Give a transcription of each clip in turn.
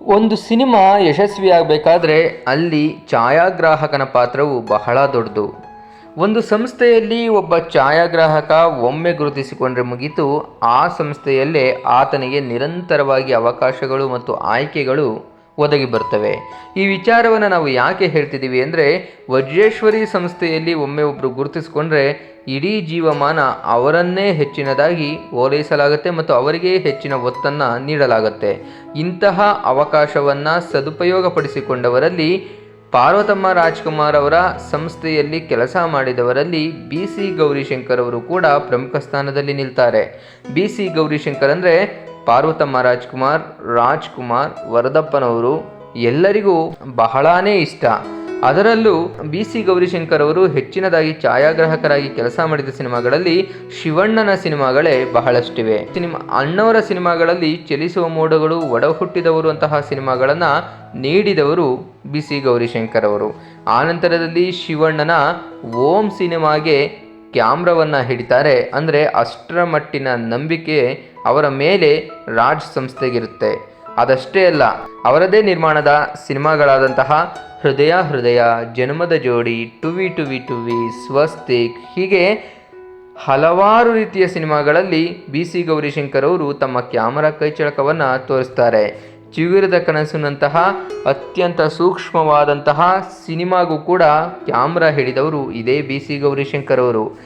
ಒಂದು ಸಿನಿಮಾ ಯಶಸ್ವಿಯಾಗಬೇಕಾದ್ರೆ ಅಲ್ಲಿ ಛಾಯಾಗ್ರಾಹಕನ ಪಾತ್ರವು ಬಹಳ ದೊಡ್ಡದು. ಒಂದು ಸಂಸ್ಥೆಯಲ್ಲಿ ಒಬ್ಬ ಛಾಯಾಗ್ರಾಹಕ ಒಮ್ಮೆ ಗುರುತಿಸಿಕೊಂಡ್ರೆ ಮುಗಿತು, ಆ ಸಂಸ್ಥೆಯಲ್ಲೇ ಆತನಿಗೆ ನಿರಂತರವಾಗಿ ಅವಕಾಶಗಳು ಮತ್ತು ಆಯ್ಕೆಗಳು ಒದಗಿ ಬರ್ತವೆ. ಈ ವಿಚಾರವನ್ನು ನಾವು ಯಾಕೆ ಹೇಳ್ತಿದ್ದೀವಿ ಅಂದರೆ, ವಜ್ರೇಶ್ವರಿ ಸಂಸ್ಥೆಯಲ್ಲಿ ಒಮ್ಮೆ ಒಬ್ಬರು ಗುರುತಿಸಿಕೊಂಡ್ರೆ, ಇಡೀ ಜೀವಮಾನ ಅವರನ್ನೇ ಹೆಚ್ಚಿನದಾಗಿ ಓಲೈಸಲಾಗುತ್ತೆ ಮತ್ತು ಅವರಿಗೆ ಹೆಚ್ಚಿನ ಒತ್ತನ್ನು ನೀಡಲಾಗುತ್ತೆ. ಇಂತಹ ಅವಕಾಶವನ್ನು ಸದುಪಯೋಗಪಡಿಸಿಕೊಂಡವರಲ್ಲಿ, ಪಾರ್ವತಮ್ಮ ರಾಜ್ಕುಮಾರ್ ಅವರ ಸಂಸ್ಥೆಯಲ್ಲಿ ಕೆಲಸ ಮಾಡಿದವರಲ್ಲಿ ಬಿ ಸಿ ಗೌರಿಶಂಕರ್ ಅವರು ಕೂಡ ಪ್ರಮುಖ ಸ್ಥಾನದಲ್ಲಿ ನಿಲ್ತಾರೆ. ಬಿ ಸಿ ಗೌರಿಶಂಕರ್ ಅಂದರೆ ಪಾರ್ವತಮ್ಮ ರಾಜ್ಕುಮಾರ್ ರಾಜ್ಕುಮಾರ್, ವರದಪ್ಪನವರು ಎಲ್ಲರಿಗೂ ಬಹಳಾನೇ ಇಷ್ಟ. ಅದರಲ್ಲೂ ಬಿ ಸಿ ಗೌರಿಶಂಕರ್ ಅವರು ಹೆಚ್ಚಿನದಾಗಿ ಛಾಯಾಗ್ರಾಹಕರಾಗಿ ಕೆಲಸ ಮಾಡಿದ ಸಿನಿಮಾಗಳಲ್ಲಿ ಶಿವಣ್ಣನ ಸಿನಿಮಾಗಳೇ ಬಹಳಷ್ಟಿವೆ. ಸಿನಿಮಾ ಅಣ್ಣವರ ಸಿನಿಮಾಗಳಲ್ಲಿ ಚಲಿಸುವ ಮೋಡಗಳು ಒಡ ಹುಟ್ಟಿದವರು ಅಂತಹ ಸಿನಿಮಾಗಳನ್ನು ನೀಡಿದವರು ಬಿ ಸಿ ಗೌರಿಶಂಕರ್ ಅವರು. ಆನಂತರದಲ್ಲಿ ಶಿವಣ್ಣನ ಓಂ ಸಿನಿಮಾಗೆ ಕ್ಯಾಮ್ರಾವನ್ನು ಹಿಡಿತಾರೆ ಅಂದರೆ ಅಷ್ಟರ ಮಟ್ಟಿನ ನಂಬಿಕೆ ಅವರ ಮೇಲೆ ರಾಜ್ ಸಂಸ್ಥೆಗಿರುತ್ತೆ. ಅದಷ್ಟೇ ಅಲ್ಲ, ಅವರದೇ ನಿರ್ಮಾಣದ ಸಿನಿಮಾಗಳಾದಂತಹ ಹೃದಯ ಹೃದಯ, ಜನ್ಮದ ಜೋಡಿ, ಟುವಿ ಟುವಿ ಟುವಿ, ಸ್ವಸ್ತಿಕ್ ಹೀಗೆ ಹಲವಾರು ರೀತಿಯ ಸಿನಿಮಾಗಳಲ್ಲಿ ಬಿ ಸಿ ಗೌರಿಶಂಕರ್ ಅವರು ತಮ್ಮ ಕ್ಯಾಮರಾ ಕೈಚಳಕವನ್ನು ತೋರಿಸ್ತಾರೆ. ಚಿಗುರದ ಕನಸಿನಂತಹ ಅತ್ಯಂತ ಸೂಕ್ಷ್ಮವಾದಂತಹ ಸಿನಿಮಾಗೂ ಕೂಡ ಕ್ಯಾಮ್ರಾ ಹಿಡಿದವರು ಇದೇ ಬಿ ಸಿ ಗೌರಿಶಂಕರ್ ಅವರು.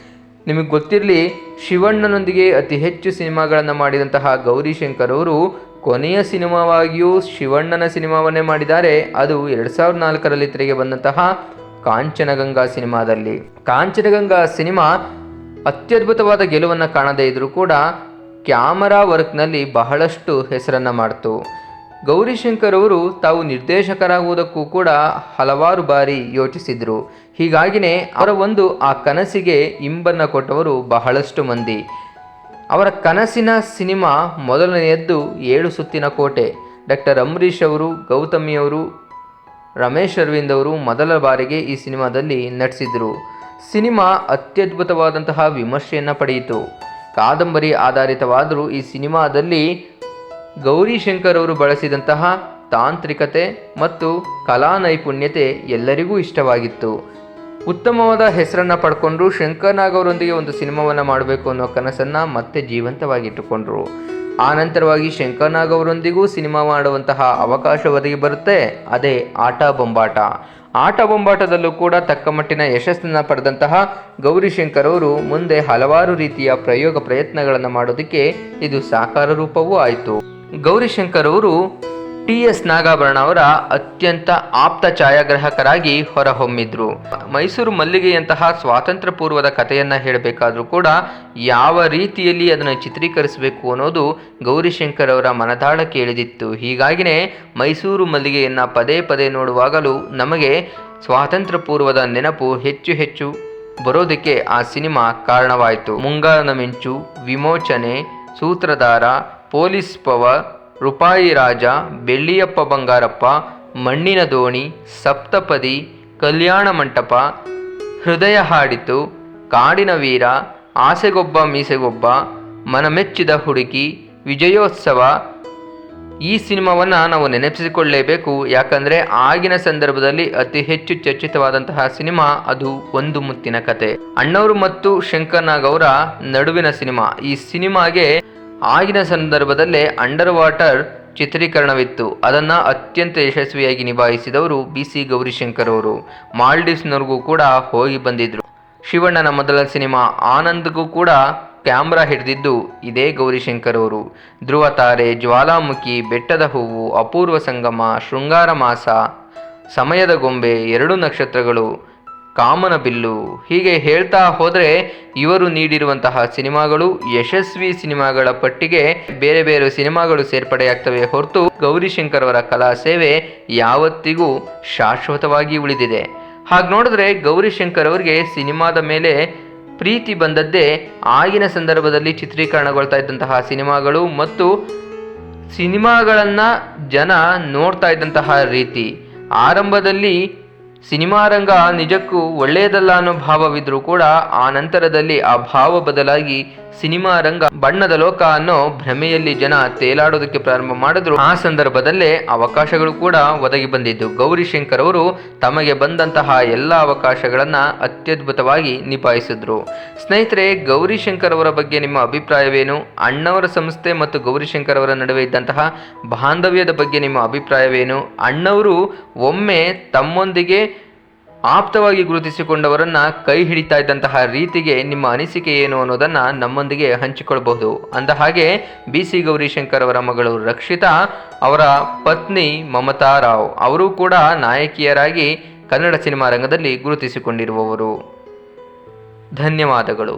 ನಿಮಗೆ ಗೊತ್ತಿರಲಿ, ಶಿವಣ್ಣನೊಂದಿಗೆ ಅತಿ ಹೆಚ್ಚು ಸಿನಿಮಾಗಳನ್ನು ಮಾಡಿದಂತಹ ಗೌರಿಶಂಕರ್ ಅವರು ಕೊನೆಯ ಸಿನಿಮಾವಾಗಿಯೂ ಶಿವಣ್ಣನ ಸಿನಿಮಾವನ್ನೇ ಮಾಡಿದ್ದಾರೆ. ಅದು ಎರಡು ಸಾವಿರದ ನಾಲ್ಕರಲ್ಲಿ ತೆರೆಗೆ ಬಂದಂತಹ ಕಾಂಚನಗಂಗಾ ಸಿನಿಮಾದಲ್ಲಿ. ಕಾಂಚನಗಂಗಾ ಸಿನಿಮಾ ಅತ್ಯದ್ಭುತವಾದ ಗೆಲುವನ್ನು ಕಾಣದೇ ಇದ್ದರೂ ಕೂಡ ಕ್ಯಾಮರಾ ವರ್ಕ್ನಲ್ಲಿ ಬಹಳಷ್ಟು ಹೆಸರನ್ನು ಮಾಡ್ತು. ಗೌರಿಶಂಕರ್ ಅವರು ತಾವು ನಿರ್ದೇಶಕರಾಗುವುದಕ್ಕೂ ಕೂಡ ಹಲವಾರು ಬಾರಿ ಯೋಚಿಸಿದರು. ಹೀಗಾಗಿಯೇ ಅವರ ಒಂದು ಆ ಕನಸಿಗೆ ಇಂಬನ್ನು ಕೊಟ್ಟವರು ಬಹಳಷ್ಟು ಮಂದಿ. ಅವರ ಕನಸಿನ ಸಿನಿಮಾ ಮೊದಲನೆಯದ್ದು ಏಳು ಸುತ್ತಿನ ಕೋಟೆ. ಡಾಕ್ಟರ್ ಅಂಬರೀಷ್ ಅವರು ಗೌತಮಿಯವರು ರಮೇಶ್ ಅರವಿಂದ್ ಅವರು ಮೊದಲ ಬಾರಿಗೆ ಈ ಸಿನಿಮಾದಲ್ಲಿ ನಟಿಸಿದರು. ಸಿನಿಮಾ ಅತ್ಯದ್ಭುತವಾದಂತಹ ವಿಮರ್ಶೆಯನ್ನು ಪಡೆಯಿತು. ಕಾದಂಬರಿ ಆಧಾರಿತವಾದರೂ ಈ ಸಿನಿಮಾದಲ್ಲಿ ಗೌರಿಶಂಕರ್ ಅವರು ಬಳಸಿದಂತಹ ತಾಂತ್ರಿಕತೆ ಮತ್ತು ಕಲಾ ನೈಪುಣ್ಯತೆ ಎಲ್ಲರಿಗೂ ಇಷ್ಟವಾಗಿತ್ತು. ಉತ್ತಮವಾದ ಹೆಸರನ್ನು ಪಡ್ಕೊಂಡ್ರು ಶಂಕರ್ನಾಗ್ ಅವರೊಂದಿಗೆ ಒಂದು ಸಿನಿಮಾವನ್ನು ಮಾಡಬೇಕು ಅನ್ನೋ ಕನಸನ್ನು ಮತ್ತೆ ಜೀವಂತವಾಗಿಟ್ಟುಕೊಂಡ್ರು. ಆ ನಂತರವಾಗಿ ಶಂಕರ್ ನಾಗ್ ಅವರೊಂದಿಗೂ ಸಿನಿಮಾ ಮಾಡುವಂತಹ ಅವಕಾಶ ಒದಗಿ ಬರುತ್ತೆ, ಅದೇ ಆಟ ಬೊಂಬಾಟ. ಆಟ ಬೊಂಬಾಟದಲ್ಲೂ ಕೂಡ ತಕ್ಕಮಟ್ಟಿನ ಯಶಸ್ಸನ್ನು ಪಡೆದಂತಹ ಗೌರಿಶಂಕರ್ ಅವರು ಮುಂದೆ ಹಲವಾರು ರೀತಿಯ ಪ್ರಯೋಗ ಪ್ರಯತ್ನಗಳನ್ನು ಮಾಡೋದಕ್ಕೆ ಇದು ಸಾಕಾರ ರೂಪವೂ ಆಯಿತು. ಗೌರಿಶಂಕರ್ ಅವರು ಟಿ ಎಸ್ ನಾಗಾಭರಣ ಅವರ ಅತ್ಯಂತ ಆಪ್ತ ಛಾಯಾಗ್ರಾಹಕರಾಗಿ ಹೊರಹೊಮ್ಮಿದ್ರು. ಮೈಸೂರು ಮಲ್ಲಿಗೆಯಂತಹ ಸ್ವಾತಂತ್ರ್ಯ ಪೂರ್ವದ ಕಥೆಯನ್ನು ಹೇಳಬೇಕಾದ್ರೂ ಕೂಡ ಯಾವ ರೀತಿಯಲ್ಲಿ ಅದನ್ನು ಚಿತ್ರೀಕರಿಸಬೇಕು ಅನ್ನೋದು ಗೌರಿಶಂಕರ್ ಅವರ ಮನದಾಳ ಕೇಳಿದಿತ್ತು. ಹೀಗಾಗಿನೇ ಮೈಸೂರು ಮಲ್ಲಿಗೆಯನ್ನು ಪದೇ ಪದೇ ನೋಡುವಾಗಲೂ ನಮಗೆ ಸ್ವಾತಂತ್ರ್ಯ ಪೂರ್ವದ ನೆನಪು ಹೆಚ್ಚು ಹೆಚ್ಚು ಬರೋದಕ್ಕೆ ಆ ಸಿನಿಮಾ ಕಾರಣವಾಯಿತು. ಮುಂಗಾರನ ಮಿಂಚು, ವಿಮೋಚನೆ, ಸೂತ್ರಧಾರ ಪೊಲೀಸ್ ಪವರ್ ರೂಪಾಯಿ ರಾಜ, ಬೆಳ್ಳಿಯಪ್ಪ ಬಂಗಾರಪ್ಪ, ಮಣ್ಣಿನ ದೋಣಿ, ಸಪ್ತಪದಿ, ಕಲ್ಯಾಣ ಮಂಟಪ, ಹೃದಯ ಹಾಡಿತು, ಕಾಡಿನ ವೀರ, ಆಸೆಗೊಬ್ಬ ಮೀಸೆಗೊಬ್ಬ, ಮನಮೆಚ್ಚಿದ ಹುಡುಗಿ, ವಿಜಯೋತ್ಸವ. ಈ ಸಿನಿಮಾವನ್ನು ನಾವು ನೆನಪಿಸಿಕೊಳ್ಳಲೇಬೇಕು ಯಾಕಂದರೆ ಆಗಿನ ಸಂದರ್ಭದಲ್ಲಿ ಅತಿ ಹೆಚ್ಚು ಚರ್ಚಿತವಾದಂತಹ ಸಿನಿಮಾ ಅದು ಒಂದು ಮುತ್ತಿನ ಕತೆ. ಅಣ್ಣವರು ಮತ್ತು ಶಂಕರ್ನಾಗ್ ಅವರ ನಡುವಿನ ಸಿನಿಮಾ. ಈ ಸಿನಿಮಾಗೆ ಆಗಿನ ಸಂದರ್ಭದಲ್ಲೇ ಅಂಡರ್ ವಾಟರ್ ಚಿತ್ರೀಕರಣವಿತ್ತು. ಅದನ್ನು ಅತ್ಯಂತ ಯಶಸ್ವಿಯಾಗಿ ನಿಭಾಯಿಸಿದವರು ಬಿ ಸಿ ಗೌರಿಶಂಕರ್ ಅವರು. ಮಾಲ್ಡೀವ್ಸ್ನವ್ರಿಗೂ ಕೂಡ ಹೋಗಿ ಬಂದಿದ್ದರು ಶಿವಣ್ಣನ ಮೊದಲ ಸಿನಿಮಾ ಆನಂದ್ಗೂ ಕೂಡ ಕ್ಯಾಮ್ರಾ ಹಿಡಿದಿದ್ದು ಇದೇ ಗೌರಿಶಂಕರ್ ಅವರು. ಧ್ರುವ ತಾರೆ, ಜ್ವಾಲಾಮುಖಿ, ಬೆಟ್ಟದ ಹೂವು, ಅಪೂರ್ವ ಸಂಗಮ, ಶೃಂಗಾರ ಮಾಸ, ಸಮಯದ ಗೊಂಬೆ, ಎರಡು ನಕ್ಷತ್ರಗಳು ಕಾಮನ ಬಿಲ್ಲು. ಹೀಗೆ ಹೇಳ್ತಾ ಹೋದರೆ ಇವರು ನೀಡಿರುವಂತಹ ಸಿನಿಮಾಗಳು ಯಶಸ್ವಿ ಸಿನಿಮಾಗಳ ಪಟ್ಟಿಗೆ ಬೇರೆ ಬೇರೆ ಸಿನಿಮಾಗಳು ಸೇರ್ಪಡೆಯಾಗ್ತವೆ ಹೊರತು ಗೌರಿಶಂಕರ್ ಅವರ ಕಲಾ ಸೇವೆ ಯಾವತ್ತಿಗೂ ಶಾಶ್ವತವಾಗಿ ಉಳಿದಿದೆ. ಹಾಗೆ ನೋಡಿದ್ರೆ ಗೌರಿಶಂಕರ್ ಅವರಿಗೆ ಸಿನಿಮಾದ ಮೇಲೆ ಪ್ರೀತಿ ಬಂದದ್ದೇ ಆಗಿನ ಸಂದರ್ಭದಲ್ಲಿ ಚಿತ್ರೀಕರಣಗೊಳ್ತಾ ಇದ್ದಂತಹ ಸಿನಿಮಾಗಳು ಮತ್ತು ಸಿನಿಮಾಗಳನ್ನು ಜನ ನೋಡ್ತಾ ಇದ್ದಂತಹ ರೀತಿ. ಆರಂಭದಲ್ಲಿ ಸಿನಿಮಾ ರಂಗ ನಿಜಕ್ಕೂ ಒಳ್ಳೆಯದಲ್ಲ ಅನ್ನೋ ಭಾವವಿದ್ರೂ ಕೂಡ ಆ ನಂತರದಲ್ಲಿ ಆ ಭಾವ ಬದಲಾಗಿ ಸಿನಿಮಾ ರಂಗ ಬಣ್ಣದ ಲೋಕ ಅನ್ನೋ ಭ್ರಮೆಯಲ್ಲಿ ಜನ ತೇಲಾಡೋದಕ್ಕೆ ಪ್ರಾರಂಭ ಮಾಡಿದ್ರು. ಆ ಸಂದರ್ಭದಲ್ಲೇ ಅವಕಾಶಗಳು ಕೂಡ ಒದಗಿ ಬಂದಿದ್ದು. ಗೌರಿಶಂಕರ್ ಅವರು ತಮಗೆ ಬಂದಂತಹ ಎಲ್ಲ ಅವಕಾಶಗಳನ್ನ ಅತ್ಯದ್ಭುತವಾಗಿ ನಿಭಾಯಿಸಿದ್ರು. ಸ್ನೇಹಿತರೆ ಗೌರಿಶಂಕರ್ ಅವರ ಬಗ್ಗೆ ನಿಮ್ಮ ಅಭಿಪ್ರಾಯವೇನು? ಅಣ್ಣವರ ಸಂಸ್ಥೆ ಮತ್ತು ಗೌರಿಶಂಕರ್ ಅವರ ನಡುವೆ ಇದ್ದಂತಹ ಬಾಂಧವ್ಯದ ಬಗ್ಗೆ ನಿಮ್ಮ ಅಭಿಪ್ರಾಯವೇನು? ಅಣ್ಣವರು ಒಮ್ಮೆ ತಮ್ಮೊಂದಿಗೆ ಆಪ್ತವಾಗಿ ಗುರುತಿಸಿಕೊಂಡವರನ್ನ ಕೈ ಹಿಡಿತಾ ಇದ್ದಂತಹ ರೀತಿಗೆ ನಿಮ್ಮ ಅನಿಸಿಕೆ ಏನು ಅನ್ನೋದನ್ನ ನಮ್ಮೊಂದಿಗೆ ಹಂಚಿಕೊಳ್ಬಹುದು. ಅಂದ ಹಾಗೆ ಬಿ ಸಿ ಗೌರಿಶಂಕರ್ ಅವರ ಮಗಳು ರಕ್ಷಿತಾ ಅವರ ಪತ್ನಿ ಮಮತಾ ರಾವ್ ಅವರು ಕೂಡ ನಾಯಕಿಯರಾಗಿ ಕನ್ನಡ ಸಿನಿಮಾ ರಂಗದಲ್ಲಿ ಗುರುತಿಸಿಕೊಂಡಿರುವವರು. ಧನ್ಯವಾದಗಳು.